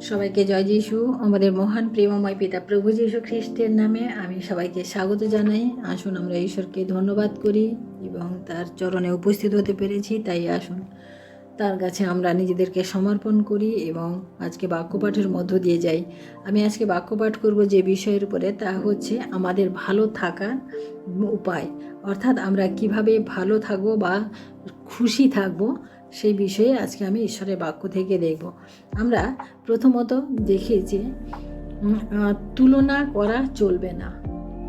সবাইকে জয় যিশু। আমাদের মহান প্রেমময় পিতা প্রভু যীশু খ্রিস্টের নামে আমি সবাইকে স্বাগত জানাই। আসুন আমরা ঈশ্বরকে ধন্যবাদ করি এবং তার চরণে উপস্থিত হতে পেরেছি, তাই আসুন। তার কাছে আমরা নিজেদেরকে সমর্পণ করি এবং আজকে বাক্যপাঠের মধ্য দিয়ে যাই। আমি আজকে বাক্যপাঠ করব যে বিষয়ের উপরে, তা হচ্ছে আমাদের ভালো থাকার উপায়। অর্থাৎ আমরা কীভাবে ভালো থাকব বা খুশি থাকব সেই বিষয়ে আজকে আমি ঈশ্বরের বাক্য থেকে দেখব। আমরা প্রথমত দেখি যে তুলনা করা চলবে না।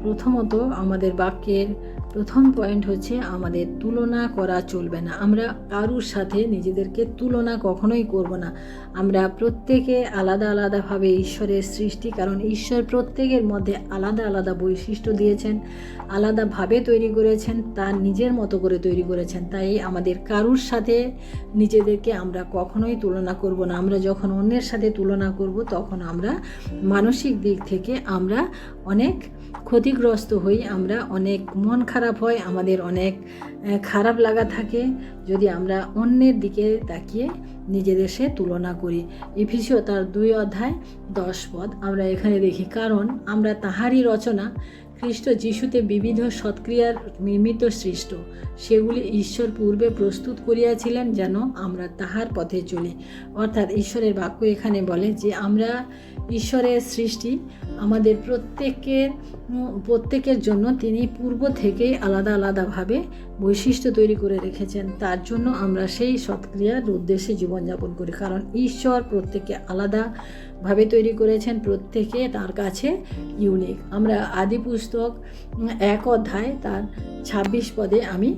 প্রথমত আমাদের বাক্যের প্রথম পয়েন্ট হচ্ছে আমাদের তুলনা করা চলবে না। আমরা কারুর সাথে নিজেদেরকে তুলনা কখনোই করব না। আমরা প্রত্যেকে আলাদা আলাদাভাবে ঈশ্বরের সৃষ্টি, কারণ ঈশ্বর প্রত্যেকের মধ্যে আলাদা আলাদা বৈশিষ্ট্য দিয়েছেন, আলাদাভাবে তৈরি করেছেন তার নিজের মতো করে তৈরি করেছেন। তাই আমাদের কারুর সাথে নিজেদেরকে আমরা কখনোই তুলনা করব না। আমরা যখন অন্যের সাথে তুলনা করব, তখন আমরা মানসিক দিক থেকে আমরা অনেক ক্ষতিগ্রস্ত হই, আমরা অনেক মন খারাপ হয়, আমাদের অনেক খারাপ লাগা থাকে যদি আমরা অন্যের দিকে তাকিয়ে নিজেদের সে তুলনা করি। ইফিসিও তার দুই অধ্যায় দশ পদ আমরা এখানে দেখি, কারণ আমরা তাহারই রচনা খ্রিস্ট যিশুতে বিবিধ সৎক্রিয়ার নির্মিত সৃষ্ট। সেগুলি ঈশ্বর পূর্বে প্রস্তুত করিয়াছিলেন যেন আমরা তাহার পথে চলি। অর্থাৎ ঈশ্বরের বাক্য এখানে বলে যে, আমরা ঈশ্বরের সৃষ্টি, আমাদের প্রত্যেকের প্রত্যেকের জন্য তিনি পূর্ব থেকেই আলাদা আলাদাভাবে বৈশিষ্ট্য তৈরি করে রেখেছেন। তার জন্য আমরা সেই সৎক্রিয়ার উদ্দেশ্যে জীবনযাপন করি। কারণ ঈশ্বর প্রত্যেককে আলাদাভাবে তৈরি করেছেন প্রত্যেকে তার কাছে ইউনিক আমরা আদি পুস্তক এক অধ্যায় তার ছাব্বিশ পদে আমি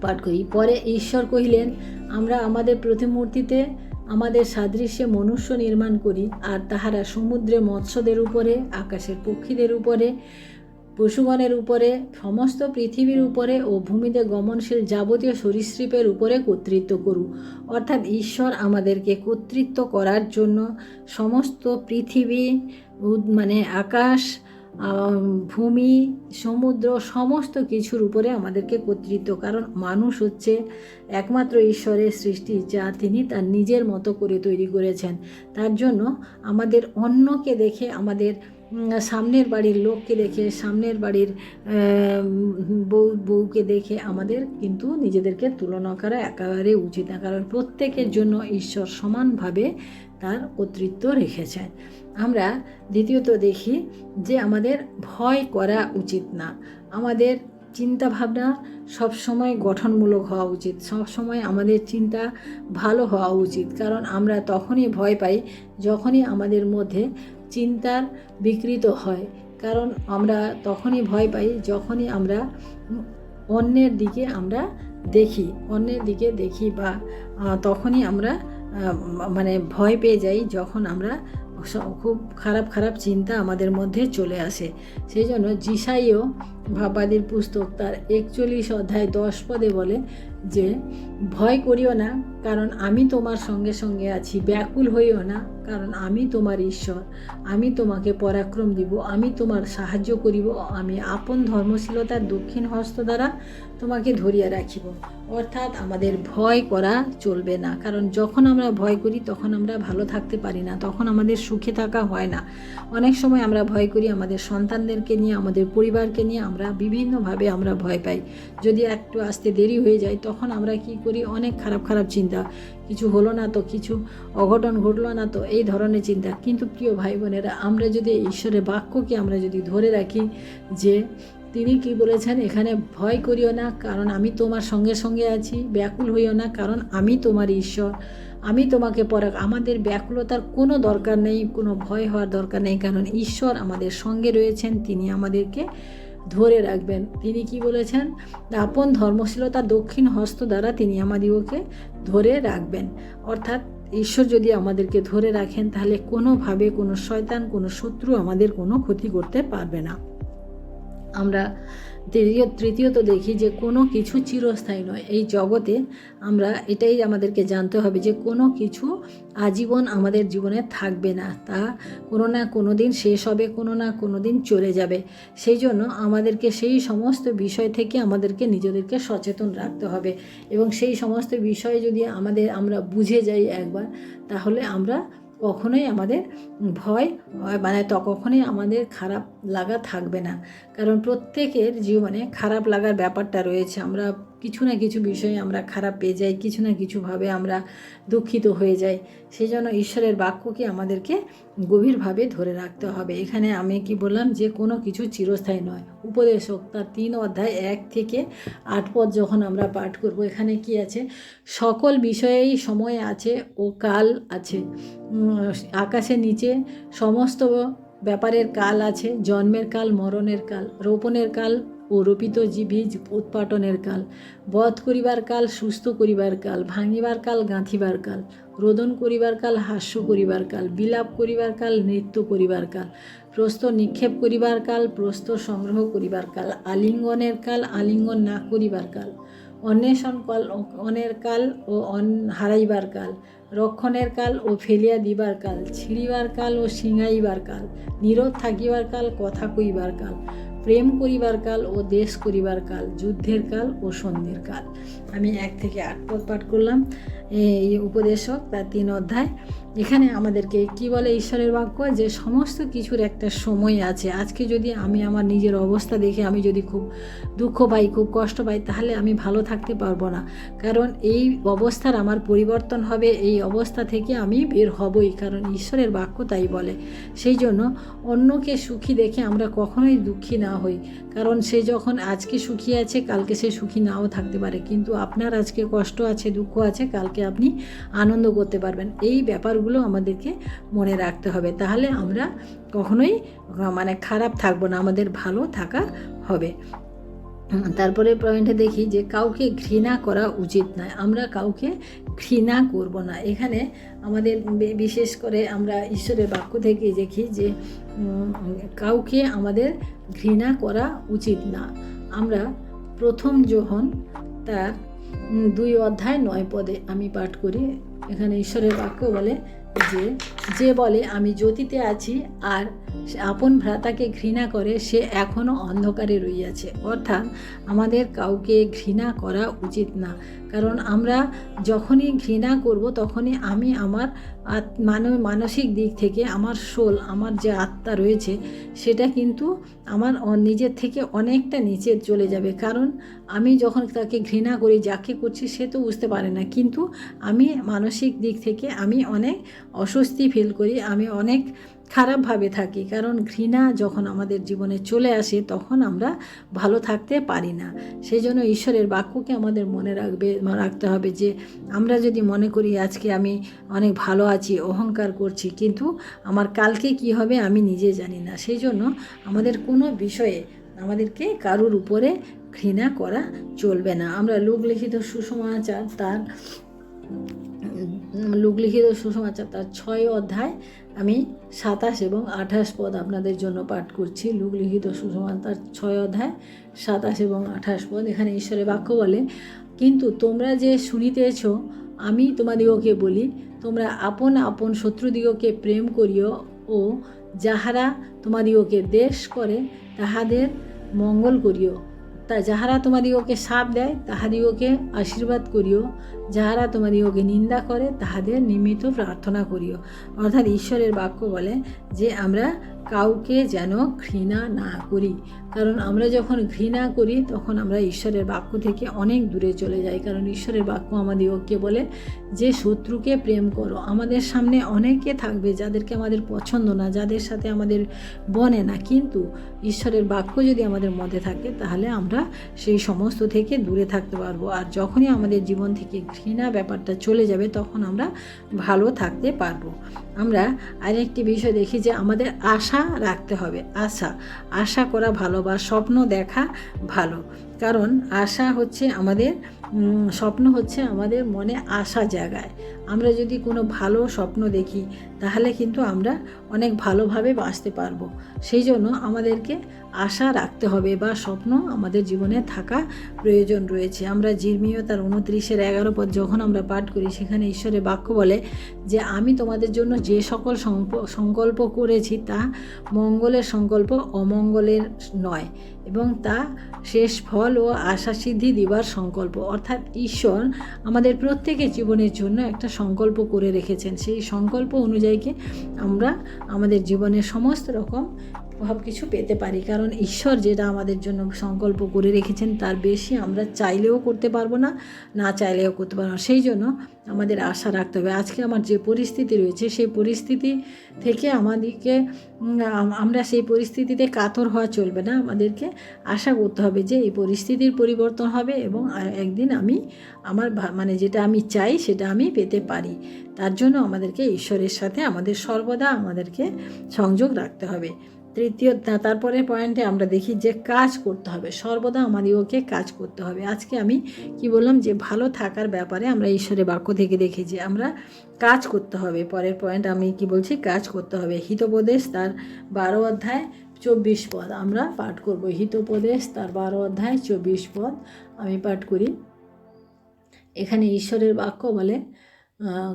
পাঠ করি। পরে ঈশ্বর কহিলেন, আমরা আমাদের প্রতিমূর্তিতে আমাদের সাদৃশ্যে মনুষ্য নির্মাণ করি আর তাহারা সমুদ্রে মৎস্যদের উপরে, আকাশের পক্ষীদের উপরে পশুগণের উপরে, সমস্ত পৃথিবীর উপরে ও ভূমিতে গমনশীল যাবতীয় সরীসৃপের উপরে কর্তৃত্ব করু। অর্থাৎ ঈশ্বর আমাদেরকে কর্তৃত্ব করার জন্য সমস্ত পৃথিবী মানে আকাশ ভূমি, সমুদ্র, সমস্ত কিছুর উপরে আমাদেরকে কর্তৃত্ব। কারণ মানুষ হচ্ছে একমাত্র ঈশ্বরের সৃষ্টি, যা তিনি তার নিজের মতো করে তৈরি করেছেন। তার জন্য আমাদের অন্যকে দেখে আমাদের সামনের বাড়ির লোককে দেখে, সামনের বাড়ির বউ, বউকে দেখে আমাদের কিন্তু নিজেদেরকে তুলনা করা একেবারে উচিত না। কারণ প্রত্যেকের জন্য ঈশ্বর সমানভাবে তার কর্তৃত্ব রেখেছেন। আমরা দ্বিতীয়ত দেখি যে আমাদের ভয় করা উচিত না। আমাদের চিন্তা ভাবনা সবসময় গঠনমূলক হওয়া উচিত। সবসময় আমাদের চিন্তা ভালো হওয়া উচিত। কারণ আমরা তখনই ভয় পাই যখনই আমাদের মধ্যে চিন্তার বিকৃত হয়। কারণ আমরা তখনই ভয় পাই যখনই আমরা অন্যের দিকে আমরা দেখি, অন্যের দিকে দেখি বা তখনই আমরা মানে ভয় পেয়ে যাই যখন আমরা খুব খারাপ খারাপ চিন্তা আমাদের মধ্যে চলে আসে। সেই জন্য জিসাইও ভাবাদির পুস্তক তার একচল্লিশ অধ্যায় দশ পদে বলে যে, ভয় করিও না, কারণ আমি তোমার সঙ্গে সঙ্গে আছি। ব্যাকুল হইও না, কারণ আমি তোমার ঈশ্বর। আমি তোমাকে পরাক্রম দিব, আমি তোমার সাহায্য করিব, আমি আপন ধর্মশীলতার দক্ষিণ হস্ত দ্বারা তোমাকে ধরিয়া রাখিব। অর্থাৎ আমাদের ভয় করা চলবে না, কারণ যখন আমরা ভয় করি, তখন আমরা ভালো থাকতে পারি না, তখন আমাদের সুখে থাকা হয় না। অনেক সময় আমরা ভয় করি আমাদের সন্তানদেরকে নিয়ে, আমাদের পরিবারকে নিয়ে আমরা বিভিন্নভাবে আমরা ভয় পাই। যদি একটু আসতে দেরি হয়ে যায়, তখন আমরা কি করি? অনেক খারাপ খারাপ চিন্তা। কিছু হলো না তো, কিছু অঘটন ঘটলো না তো, এই ধরনের চিন্তা। কিন্তু প্রিয় ভাই বোনেরা আমরা যদি ঈশ্বরের বাক্যকে আমরা যদি ধরে রাখি যে তিনি কি বলেছেন, এখানে ভয় করিও না, কারণ আমি তোমার সঙ্গে সঙ্গে আছি, ব্যাকুল হইও না, কারণ আমি তোমার ঈশ্বর, আমি তোমাকে পরাক। আমাদের ব্যাকুলতার কোনো দরকার নেই, কোনো ভয় হওয়ার দরকার নেই, কারণ ঈশ্বর আমাদের সঙ্গে রয়েছেন, তিনি আমাদেরকে ধরে রাখবেন। তিনি কি বলেছেন? আপন ধর্মশীলতা দক্ষিণ হস্ত দ্বারা তিনি আমাদিগকে ধরে রাখবেন। অর্থাৎ ঈশ্বর যদি আমাদেরকে ধরে রাখেন, তাহলে কোনোভাবে কোনো শয়তান, কোনো শত্রু আমাদের কোনো ক্ষতি করতে পারবে না। আমরা তৃতীয়, তৃতীয়ত দেখি যে কোনো কিছু চিরস্থায়ী নয়। এই জগতে আমরা এটাই আমাদেরকে জানতে হবে যে কোনো কিছু আজীবন আমাদের জীবনে থাকবে না। তা কোনো না কোনো দিন শেষ হবে, কোনো না কোনো দিন চলে যাবে। সেই জন্য আমাদেরকে সেই সমস্ত বিষয় থেকে আমাদেরকে নিজেদেরকে সচেতন রাখতে হবে এবং সেই সমস্ত বিষয় যদি আমাদের, আমরা বুঝে যাই একবার, তাহলে আমরা কখনোই আমাদের ভয় মানে তো, কখনোই আমাদের খারাপ লাগা থাকবে না। কারণ প্রত্যেকের জীবনে খারাপ লাগার ব্যাপারটা রয়েছে। আমরা কিছু না কিছু বিষয়ে আমরা খারাপ পেয়ে যাই, কিছু না কিছুভাবে আমরা দুঃখিত হয়ে যাই। সেই জন্য ঈশ্বরের বাক্যকে আমাদেরকে গভীরভাবে ধরে রাখতে হবে। এখানে আমি কি বললাম যে, কোনো কিছু চিরস্থায়ী নয়। উপদেশক তার তিন অধ্যায় এক থেকে আট পদ যখন আমরা পাঠ করব, এখানে কি আছে? সকল বিষয়েই সময় আছে ও কাল আছে। আকাশের নিচে সমস্ত ব্যাপারের কাল আছে, জন্মের কাল, মরণের কাল, রোপণের কাল ও রোপিত জীবীজ উৎপাটনের কাল। বধ করিবার কাল, সুস্থ করিবার কাল, ভাঙিবার কাল, গাঁথিবার কাল, রোদন করিবার কাল, হাস্য করিবার কাল, বিলাপ করিবার কাল, নৃত্য করিবার কাল প্রস্তর নিক্ষেপ করিবার কাল প্রস্তর সংগ্রহ করিবার কাল, আলিঙ্গনের কাল, আলিঙ্গন না করিবার কাল, অন্বেষণ কাল অনের কাল ও অন হারাইবার কাল, রক্ষণের কাল ও ফেলিয়া দিবার কাল, ছিঁড়িবার কাল ও শিঙাইবার কাল নীরব থাকিবার কাল, কথা কইবার কাল প্রেম করিবার কাল ও দেশ করিবার কাল যুদ্ধের কাল ও সন্ধ্যের কাল। আমি এক থেকে আট পদ পাঠ করলাম এই উপদেশক তার তিন অধ্যায়। এখানে আমাদেরকে কি বলে ঈশ্বরের বাক্য? যে সমস্ত কিছুর একটা সময় আছে। আজকে যদি আমি আমার নিজের অবস্থা দেখে আমি যদি খুব দুঃখ পাই, খুব কষ্ট পাই, তাহলে আমি ভালো থাকতে পারব না। কারণ এই অবস্থার আমার পরিবর্তন হবে, এই অবস্থা থেকে আমি বের হবই। কারণ ঈশ্বরের বাক্য তাই বলে। সেই জন্য অন্যকে সুখী দেখে আমরা কখনোই দুঃখী না হই। কারণ সে যখন আজকে সুখী আছে, কালকে সে সুখী নাও থাকতে পারে। কিন্তু আপনার আজকে কষ্ট আছে, দুঃখ আছে, কালকে আপনি আনন্দ করতে পারবেন। এই ব্যাপারগুলো আমাদেরকে মনে রাখতে হবে। তাহলে আমরা কখনোই মানে খারাপ থাকব না, আমাদের ভালো থাকা হবে। তারপরে পয়েন্টে দেখি যে কাউকে ঘৃণা করা উচিত নয়। আমরা কাউকে ঘৃণা করব না। এখানে আমাদের বিশেষ করে আমরা ঈশ্বরের বাক্য থেকে দেখি যে কাউকে আমাদের ঘৃণা করা উচিত না। আমরা প্রথম যখন তার দুই অধ্যায় নয় পদে আমি পাঠ করি। এখানে ঈশ্বরের বাক্য বলে যে যে বলে, আমি জ্যোতিতে আছি আর আপন ভ্রাতাকে ঘৃণা করে, সে এখনও অন্ধকারে রইয়াছে। অর্থাৎ আমাদের কাউকে ঘৃণা করা উচিত না। কারণ আমরা যখনই ঘৃণা করব, তখনই আমি আমার মানব মানসিক দিক থেকে আমার সোল আমার যে আত্মা রয়েছে, সেটা কিন্তু আমার নিজের থেকে অনেকটা নিচে চলে যাবে। কারণ আমি যখন তাকে ঘৃণা করি, যাকে করছি, সে তো বুঝতে পারে না। কিন্তু আমি মানসিক দিক থেকে আমি অনেক অস্বস্তি ফিল করি, আমি অনেক খারাপভাবে থাকি। কারণ ঘৃণা যখন আমাদের জীবনে চলে আসে, তখন আমরা ভালো থাকতে পারি না। সেই জন্য ঈশ্বরের বাক্যকে আমাদের মনে রাখবে রাখতে হবে যে, আমরা যদি মনে করি, আজকে আমি অনেক ভালো আছি, অহংকার করছি, কিন্তু আমার কালকে কি হবে, আমি নিজে জানি না। সেই জন্য আমাদের কোনো বিষয়ে, আমাদেরকে কারুর উপরে ঘৃণা করা চলবে না। আমরা লোক লিখিত সুসমাচার তার লোকলিখিত সুসমাচার তার ছয় অধ্যায় আমি সাতাশ এবং আঠাশ পদ আপনাদের জন্য পাঠ করছি। লোকলিখিত সুসমাচার ছয় অধ্যায়, সাতাশ এবং আঠাশ পদ। এখানে ঈশ্বরের বাক্য বলে কিন্তু তোমরা যে শুনিতেছ, আমি তোমাদিগকে বলি, তোমরা আপন আপন শত্রুদিগকে প্রেম করিও ও যাহারা তোমাদিগকে দেশ করে, তাহাদের মঙ্গল করিও। তা যাহারা তোমাদিগকে সাপ দেয়, তাহাদিগকে আশীর্বাদ করিও। যাহারা তোমাদিগকে নিন্দা করে, তাহাদের নিমিত্ত প্রার্থনা করিও। অর্থাৎ ঈশ্বরের বাক্য বলে যে, আমরা কাউকে যেন ঘৃণা না করি। কারণ আমরা যখন ঘৃণা করি, তখন আমরা ঈশ্বরের বাক্য থেকে অনেক দূরে চলে যাই। কারণ ঈশ্বরের বাক্য আমাদিগকে বলে যে, শত্রুকে প্রেম করো। আমাদের সামনে অনেকে থাকবে যাদেরকে আমাদের পছন্দ না, যাদের সাথে আমাদের বনে না। কিন্তু ঈশ্বরের বাক্য যদি আমাদের মধ্যে থাকে, তাহলে আমরা সেই সমস্ত থেকে দূরে থাকতে পারব। আর যখনই আমাদের জীবন থেকে ঘৃণা ব্যাপারটা চলে যাবে, তখন আমরা ভালো থাকতে পারব। আমরা আরেকটি বিষয় দেখি যে আমাদের আশা রাখতে হবে, আশা। আশা করা ভালো বা স্বপ্ন দেখা ভালো। কারণ আশা হচ্ছে আমাদের স্বপ্ন হচ্ছে আমাদের মনে আশা জাগায়। আমরা যদি কোনো ভালো স্বপ্ন দেখি, তাহলে কিন্তু আমরা অনেক ভালোভাবে বাঁচতে পারব। সেই জন্য আমাদেরকে আশা রাখতে হবে বা স্বপ্ন আমাদের জীবনে থাকা প্রয়োজন রয়েছে। আমরা জির্মিও তার উনত্রিশের এগারো পদ যখন আমরা পাঠ করি, সেখানে ঈশ্বরের বাক্য বলে যে, আমি তোমাদের জন্য যে সকল সংকল্প করেছি, তা মঙ্গলের সংকল্প অমঙ্গলের নয়। এবং তা শেষ ফল ও আশা সিদ্ধি দিবার সংকল্প। অর্থাৎ ঈশ্বর আমাদের প্রত্যেকের জীবনের জন্য একটা সংকল্প করে রেখেছেন। সেই সংকল্প অনুযায়ীকে আমরা আমাদের জীবনের সমস্ত রকম সব কিছু পেতে পারি। কারণ ঈশ্বর যেটা আমাদের জন্য সংকল্প করে রেখেছেন, তার বেশি আমরা চাইলেও করতে পারব না না চাইলেও করতে পারব না। সেই জন্য আমাদের আশা রাখতে হবে। আজকে আমার যে পরিস্থিতি রয়েছে, সেই পরিস্থিতি থেকে আমাদেরকে আমরা সেই পরিস্থিতিতে কাতর হওয়া চলবে না। আমাদেরকে আশা করতে হবে যে এই পরিস্থিতির পরিবর্তন হবে এবং একদিন আমি আমার মানে যেটা আমি চাই, সেটা আমি পেতে পারি। তার জন্য আমাদেরকে ঈশ্বরের সাথে আমাদের সর্বদা আমাদেরকে সংযোগ রাখতে হবে। তৃতীয় তারপরে পয়েন্টে আমরা দেখি যে কাজ করতে হবে। সর্বদা আমাদেরকে কাজ করতে হবে। আজকে আমি কি বললাম যে ভালো থাকার ব্যাপারে আমরা ঈশ্বরের বাক্য থেকে দেখি যে আমরা কাজ করতে হবে। পরের পয়েন্ট আমি কি বলছি? কাজ করতে হবে। হিতোপদেশ তার বারো অধ্যায় চব্বিশ পদ। আমরা পাঠ করব। হিতোপদেশ তার বারো অধ্যায় চব্বিশ পদ। আমি পাঠ করি। এখানে ঈশ্বরের বাক্য বলে হ্যাঁ,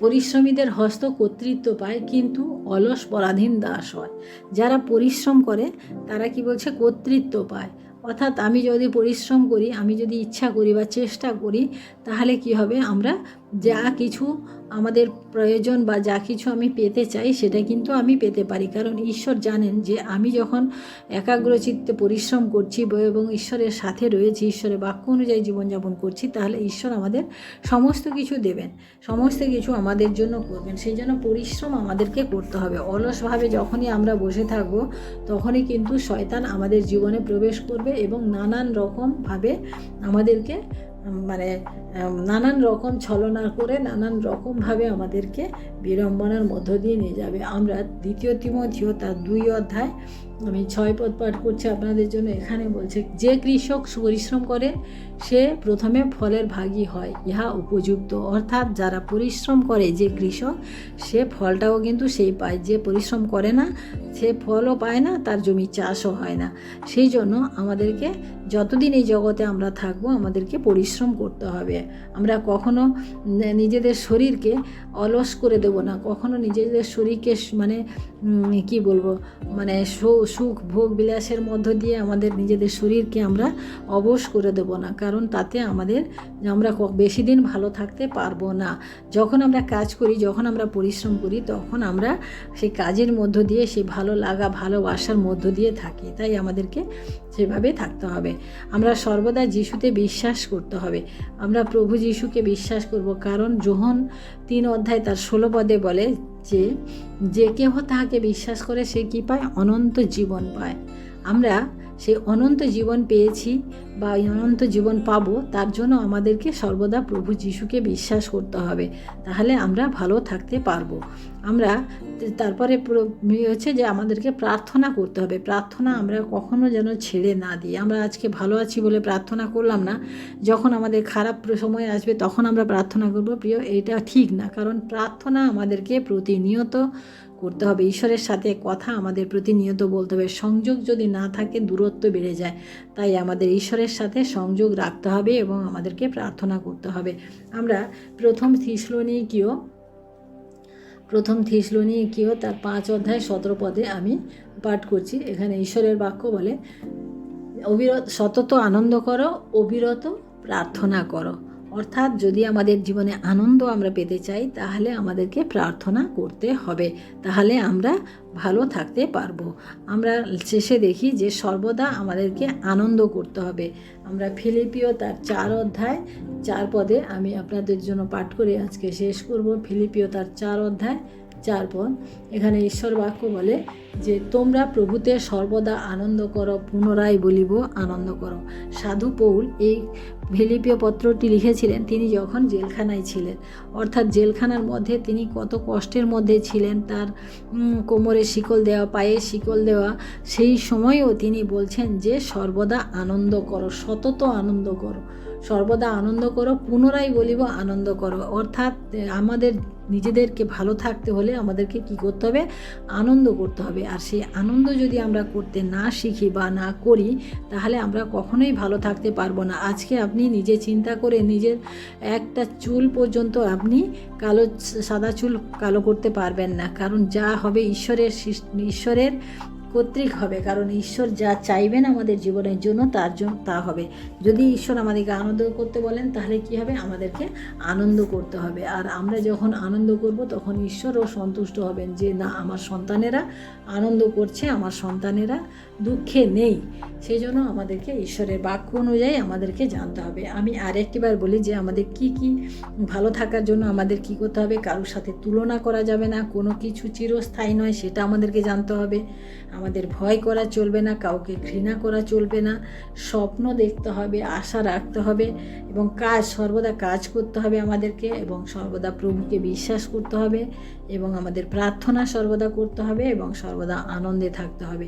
পরিশ্রমীদের হস্ত কর্তৃত্ব পায় কিন্তু অলস পরাধীন দাস হয়। যারা পরিশ্রম করে, তারা কি বলছে কর্তৃত্ব পায়। অর্থাৎ আমি যদি পরিশ্রম করি, আমি যদি ইচ্ছা করি বা চেষ্টা করি, তাহলে কি হবে? আমরা যা কিছু আমাদের প্রয়োজন বা যা কিছু আমি পেতে চাই, সেটা কিন্তু আমি পেতে পারি। কারণ ঈশ্বর জানেন যে আমি যখন একাগ্রচিত্তে পরিশ্রম করছি এবং ঈশ্বরের সাথে রয়েছি, ঈশ্বরের বাক্য অনুযায়ী জীবনযাপন করছি, তাহলে ঈশ্বর আমাদের সমস্ত কিছু দেবেন, সমস্ত কিছু আমাদের জন্য করবেন। সেই জন্য পরিশ্রম আমাদেরকে করতে হবে। অলসভাবে যখনই আমরা বসে থাকব, তখনই কিন্তু শয়তান আমাদের জীবনে প্রবেশ করবে এবং নানান রকমভাবে আমাদেরকে মানে নানান রকম ছলনা করে নানান রকমভাবে আমাদেরকে বিড়ম্বনার মধ্য দিয়ে নিয়ে যাবে। আমরা দ্বিতীয় তিমথিও তার দুই অধ্যায় আমি ছয় পদ পাঠ করছি আপনাদের জন্য। এখানে বলছে, যে কৃষক পরিশ্রম করে, সে প্রথমে ফলের ভাগী হয়, ইহা উপযুক্ত। অর্থাৎ যারা পরিশ্রম করে যে কৃষক, সে ফলটাও কিন্তু সেই পায়। যে পরিশ্রম করে না, সে ফলও পায় না, তার জমি চাষও হয় না। সেই জন্য আমাদেরকে যতদিন এই জগতে আমরা থাকব, আমাদেরকে পরিশ্রম করতে হবে। আমরা কখনো নিজেদের শরীরকে অলস করে দেব না। কখনো নিজেদের শরীরকে মানে কি বলব? মানে সুখ, ভোগ, বিলাসের মধ্য দিয়ে আমাদের নিজেদের শরীরকে আমরা অবশ করে দেব না। কারণ তাতে আমাদের আমরা বেশি দিন ভালো থাকতে পারব না। যখন আমরা কাজ করি, যখন আমরা পরিশ্রম করি, তখন আমরা সেই কাজের মধ্য দিয়ে, সেই ভালো লাগা, ভালোবাসার মধ্য দিয়ে থাকি। তাই আমাদেরকে সেভাবে থাকতে হবে। আমরা সর্বদা যিশুতে বিশ্বাস করতে হবে। আমরা প্রভু যিশুকে বিশ্বাস করব। কারণ যোহন তিন অধ্যায় তার ষোলো পদে বলে যে যে কেহ তাহাকে বিশ্বাস করে সে কি পায়? অনন্ত জীবন পায়। আমরা সেই অনন্ত জীবন পেয়েছি বা অনন্ত জীবন পাবো, তার জন্য আমাদেরকে সর্বদা প্রভু যিশুকে বিশ্বাস করতে হবে। তাহলে আমরা ভালো থাকতে পারব। আমরা তারপরে হচ্ছে যে আমাদেরকে প্রার্থনা করতে হবে। প্রার্থনা আমরা কখনো যেন ছেড়ে না দিই। আমরা আজকে ভালো আছি বলে প্রার্থনা করলাম না। যখন আমাদের খারাপ সময় আসবে তখন আমরা প্রার্থনা করব, প্রিয় এটা ঠিক না। কারণ প্রার্থনা আমাদেরকে প্রতিনিয়ত করতে হবে। ঈশ্বরের সাথে কথা আমাদের প্রতিনিয়ত বলতে হবে। সংযোগ যদি না থাকে, দূরত্ব বেড়ে যায়। তাই আমাদের ঈশ্বরের সাথে সংযোগ রাখতে হবে এবং আমাদেরকে প্রার্থনা করতে হবে। আমরা প্রথম থিসলনিকীয় প্রথম থিসলনিকীয় তার পাঁচ অধ্যায় সতেরো পদে আমি পাঠ করছি। এখানে ঈশ্বরের বাক্য বলে, অবিরত, সতত আনন্দ করো, অবিরত প্রার্থনা করো। অর্থাৎ যদি আমাদের জীবনে আনন্দ আমরা পেতে চাই, তাহলে আমাদেরকে প্রার্থনা করতে হবে। তাহলে আমরা ভালো থাকতে পারব। আমরা শেষে দেখি যে সর্বদা আমাদেরকে আনন্দ করতে হবে। আমরা ফিলিপিও তার চার অধ্যায়, চার পদে আমি আপনাদের জন্য পাঠ করে আজকে শেষ করব। ফিলিপিও তার চার অধ্যায় চার পদ এখানে ঈশ্বর বাক্য বলে যে, তোমরা প্রভুতে সর্বদা আনন্দ করো, পুনরায় বলিব আনন্দ করো। সাধু পৌল এই ফিলিপিও পত্রটি লিখেছিলেন তিনি যখন জেলখানায় ছিলেন। অর্থাৎ জেলখানার মধ্যে তিনি কত কষ্টের মধ্যে ছিলেন, তার কোমরে শিকল দেওয়া, পায়ে শিকল দেওয়া, সেই সময়েও তিনি বলছেন যে, সর্বদা আনন্দ করো, সতত আনন্দ করো। সর্বদা আনন্দ করো, পুনরায় বলিব আনন্দ করো। অর্থাৎ আমাদের নিজেদেরকে ভালো থাকতে হলে আমাদেরকে কি করতে হবে? আনন্দ করতে হবে। আর সেই আনন্দ যদি আমরা করতে না শিখি বা না করি, তাহলে আমরা কখনোই ভালো থাকতে পারব না। আজকে আপনি নিজে চিন্তা করে নিজের একটা চুল পর্যন্ত আপনি কালো, সাদা চুল কালো করতে পারবেন না। কারণ যা হবে ঈশ্বরের ঈশ্বরের কর্তৃক হবে, কারণ ঈশ্বর যা চাইবেন আমাদের জীবনের জন্য তার জন্য তা হবে। যদি ঈশ্বর আমাদেরকে আনন্দ করতে বলেন, তাহলে কি হবে? আমাদেরকে আনন্দ করতে হবে। আর আমরা যখন আনন্দ করব, তখন ঈশ্বরও সন্তুষ্ট হবেন যে, না, আমার সন্তানেরা আনন্দ করছে, আমার সন্তানেরা দুঃখে নেই। সেই জন্য আমাদেরকে ঈশ্বরের বাক্য অনুযায়ী আমাদেরকে জানতে হবে। আমি আরেকটিবার বলি যে আমাদের কি কি ভালো থাকার জন্য আমাদের কি করতে হবে, কারোর সাথে তুলনা করা যাবে না, কোনো কিছু চিরস্থায়ী নয় সেটা আমাদেরকে জানতে হবে। আমাদের ভয় করা চলবে না, কাউকে ঘৃণা করা চলবে না, স্বপ্ন দেখতে হবে, আশা রাখতে হবে এবং কাজ, সর্বদা কাজ করতে হবে আমাদেরকে এবং সর্বদা প্রভুকে বিশ্বাস করতে হবে এবং আমাদের প্রার্থনা সর্বদা করতে হবে এবং সর্বদা আনন্দে থাকতে হবে।